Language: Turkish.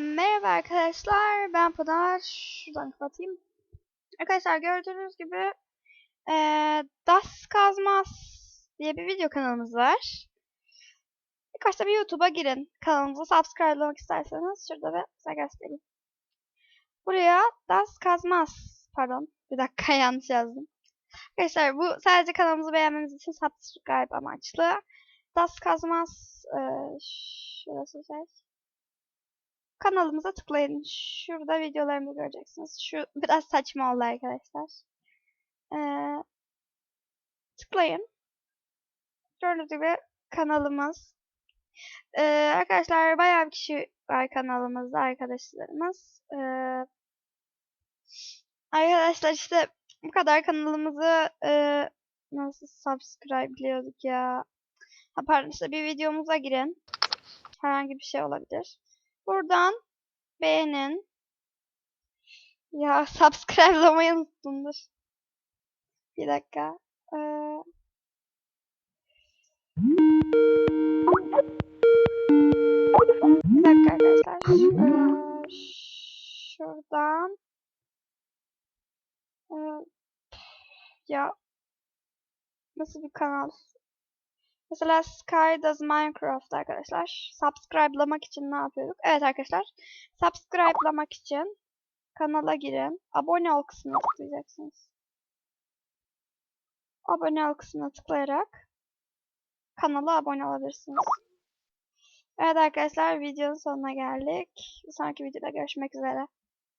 merhaba arkadaşlar. Ben Pınar. Şuradan kapatayım. Arkadaşlar gördüğünüz gibi eee Das Kazmaz diye bir video kanalımız var. Başta bir YouTube'a girin. Kanalımıza subscribe olmak isterseniz şurada ve size göstereyim. Buraya Das Kazmaz. Pardon. Bir dakika yanlış yazdım. Arkadaşlar bu sadece kanalımızı beğenmeniz için subscribe amaçlı. Das Kazmaz eee şurası ses kanalımıza tıklayın. Şurada videolarımızı göreceksiniz. Şu biraz saçma oldu arkadaşlar. Ee, tıklayın. Gördüğünüz gibi kanalımız. Ee, arkadaşlar bayağı bir kişi var kanalımızda arkadaşlarımız. Ee, arkadaşlar işte bu kadar kanalımızı e, nasıl subscribe'liyorduk ya. Ha, pardon işte bir videomuza girin. Herhangi bir şey olabilir. Buradan beğenin. Ya subscribe'lamayı unuttumdur. Bir dakika. Ee... Bir dakika arkadaşlar. Ee, şuradan. Ee, ya nasıl bir kanal? Mesela Sky Does Minecraft arkadaşlar. Subscribe'lamak için ne yapıyorduk? Evet arkadaşlar. Subscribe'lamak için kanala girin. Abone ol kısmına tıklayacaksınız. Abone ol kısmına tıklayarak kanala abone olabilirsiniz. Evet arkadaşlar videonun sonuna geldik. Bir sonraki videoda görüşmek üzere.